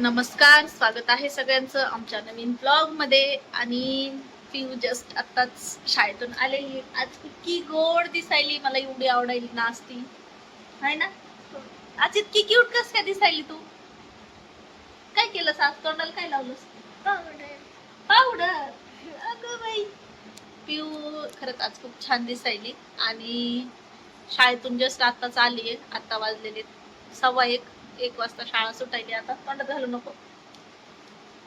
नमस्कार स्वागत आहे सगळ्यांचं आमच्या नवीन ब्लॉगमध्ये आणि पिऊ जस्ट आताच शाळेतून आलेली आज इतकी गोड दिसायली मला एवढी आवडायली ना आज ती आहे ना? आज इतकी क्यूट कस काय दिसायली तू? काय केलं आज? तोंडाला काय लावलंस? पावडर अगं बाई. पिऊ खरंच आज खूप छान दिसायली. आणि शाळेतून जस्ट आताच आली आहे आता वाजलेले सव्वा एक. एक वाजता शाळा सुटायली. आता तोंडात घालू नको.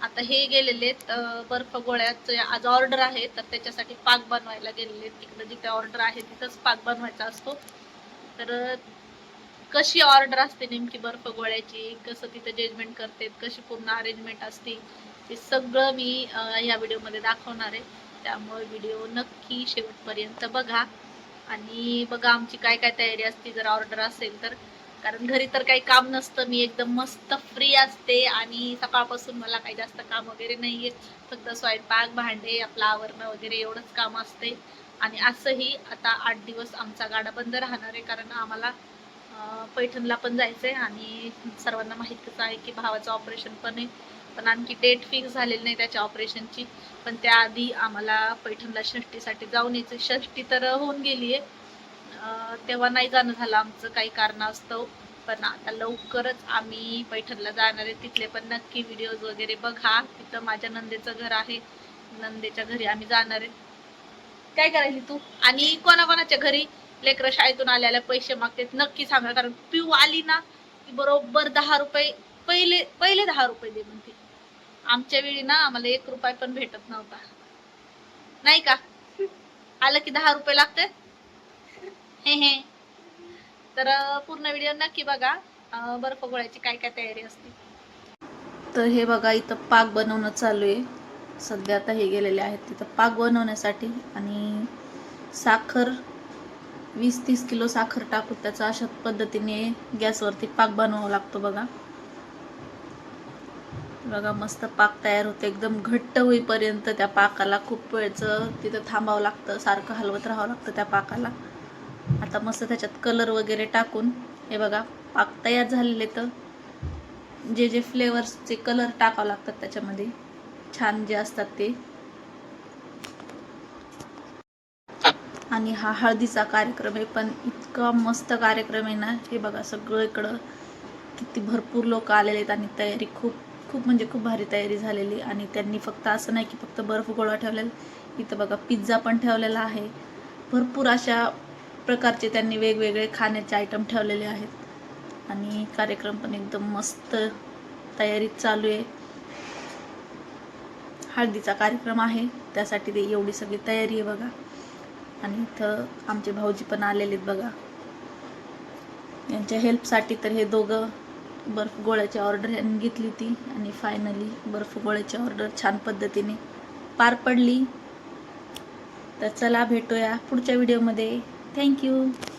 आता हे गेलेले आहेत, बर्फ गोळ्याचे आज ऑर्डर आहे तर त्याच्यासाठी पाक बनवायला गेलेले आहेत. तिकडे जिथे ऑर्डर आहे तिथंच पाक बनवायचा असतो. तर कशी ऑर्डर असते नेमकी बर्फ गोळ्याची? कसं तिथे जजमेंट करते कशी पूर्ण अरेंजमेंट असते? ते सगळं मी अं, या व्हिडिओमध्ये दाखवणार आहे. त्यामुळे व्हिडिओ नक्की शेवटपर्यंत बघा. आणि बघा आमची काय काय तयारी असते. जर ऑर्डर असेल तर कारण घरी तर काही काम नसतं. मी एकदम मस्त फ्री असते आणि सकाळपासून मला काही जास्त काम वगैरे नाही आहे फक्त स्वयंपाक भांडे आपलं आवरणं वगैरे एवढंच काम असते. आणि असंही आता आठ दिवस आमचा गाडा बंद राहणार आहे कारण आम्हाला पैठणला पण जायचं आहे आणि सर्वांना माहितीच आहे की भावाचं ऑपरेशन पण आहे. पण आणखी डेट फिक्स झालेली नाही त्याच्या ऑपरेशनची पण त्याआधी आम्हाला पैठणला षष्टीसाठी जाऊन यायचं षष्टी तर होऊन गेली आहे तेव्हा नाही जाणं झालं. आमचं काही कारणास्तव. पण आता लवकरच आम्ही पैठणला जाणार आहे. तिथले पण नक्की व्हिडिओज वगैरे बघा. तिथं माझ्या नंदेचं घर आहे. नंदेच्या घरी आम्ही जाणार आहे. काय करायची तू? आणि कोणाकोणाच्या घरी? लेकरं शाळेतून आल्याला पैसे मागतात. नक्की सांगा. कारण पिऊ आली ना की बरोबर दहा रुपये पहिले पहिले दहा रुपये दे म्हणते. आमच्या वेळी ना आम्हाला एक रुपये पण भेटत नव्हता. नाही का? आलं की दहा रुपये लागते? हे हे. तर पूर्ण व्हिडिओ नक्की बघा. बर्फ गोळ्याची काय काय तयारी असते. तर हे बघा इथं पाक बनवणं चालू आहे. सध्या आता हे गेलेले आहेत तिथं पाक बनवण्यासाठी. आणि साखर वीस तीस किलो साखर टाकून त्याचा अशा पद्धतीने गॅसवरती पाक बनवावा लागतो बघा. बघा मस्त पाक तयार होते. एकदम घट्ट होईपर्यंत त्या पाकाला खूप वेळचं तिथं थांबावं लागतं. सारखं हलवत राहावं लागतं त्या पाकाला. आता मस्त त्याच्यात कलर वगैरे टाकून हे बघा पाक तयार झालेले तर जे जे फ्लेवर्सचे कलर टाकावं लागतात त्याच्यामध्ये छान जे असतात ते. आणि हा हळदीचा कार्यक्रम आहे पण इतका मस्त कार्यक्रम आहे ना हे बघा सगळीकडं किती भरपूर लोक आलेले आहेत आणि तयारी खूप खूप म्हणजे खूप भारी तयारी झालेली आणि त्यांनी फक्त असं नाही की फक्त बर्फ गोळा ठेवलेला इथं बघा पिझ्झा पण ठेवलेला आहे. भरपूर अशा प्रकारचे त्यांनी वेगवेगळे खाण्याचे आयटम ठेवलेले आहेत. आणि कार्यक्रम पण एकदम मस्त तयारीत चालू आहे. हळदीचा कार्यक्रम आहे. त्यासाठी ते एवढी सगळी तयारी आहे बघा. आणि इथं आमचे भाऊजी पण आलेले आहेत बघा. यांच्या हेल्पसाठी तर हे दोघं बर्फ गोळ्याची ऑर्डर यांनी घेतली ती आणि फायनली बर्फ गोळ्याची ऑर्डर छान पद्धतीने पार पडली. तर चला भेटूया पुढच्या व्हिडिओमध्ये Thank you.